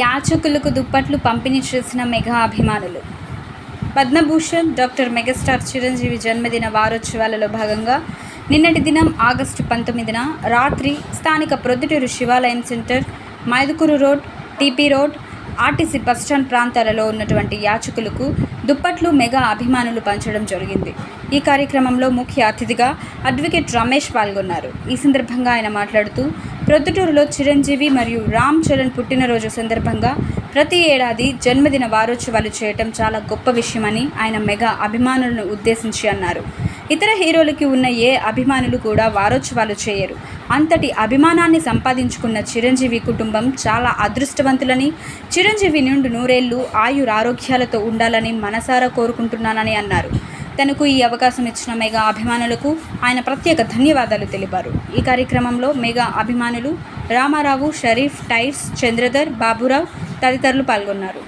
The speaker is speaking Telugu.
యాచకులకు దుప్పట్లు పంపిణీ చేసిన మెగా అభిమానులు. పద్మభూషణ్ డాక్టర్ మెగాస్టార్ చిరంజీవి జన్మదిన వారోత్సవాలలో భాగంగా నిన్నటి దినం ఆగస్టు పంతొమ్మిదిన రాత్రి స్థానిక ప్రొద్దుటూరు శివాలయం centre Mydukur road TP road RTC bus stand ప్రాంతాలలో ఉన్నటువంటి యాచకులకు దుప్పట్లు మెగా అభిమానులు పంచడం జరిగింది. ఈ కార్యక్రమంలో ముఖ్య అతిథిగా అడ్వకేట్ రమేష్ పాల్గొన్నారు. ఈ సందర్భంగా ఆయన మాట్లాడుతూ ప్రొద్దుటూరులో చిరంజీవి మరియు రామ్ చరణ్ పుట్టినరోజు సందర్భంగా ప్రతి ఏడాది జన్మదిన వారోత్సవాలు చేయటం చాలా గొప్ప విషయమని ఆయన మెగా అభిమానులను ఉద్దేశించి అన్నారు. ఇతర హీరోలకి ఉన్న ఏ అభిమానులు కూడా వారోత్సవాలు చేయరు. అంతటి అభిమానాన్ని సంపాదించుకున్న చిరంజీవి కుటుంబం చాలా అదృష్టవంతులని చిరంజీవి నుండి నూరేళ్ళు ఆయురారోగ్యాలతో ఉండాలని మనసారా కోరుకుంటున్నానని అన్నారు. తనకు ఈ అవకాశం ఇచ్చిన మెగా అభిమానులకు ఆయన ప్రత్యేక ధన్యవాదాలు తెలిపారు. ఈ కార్యక్రమంలో మెగా అభిమానులు రామారావు షరీఫ్ టైర్స్ చంద్రధర్ బాబురావు తదితరులు పాల్గొన్నారు.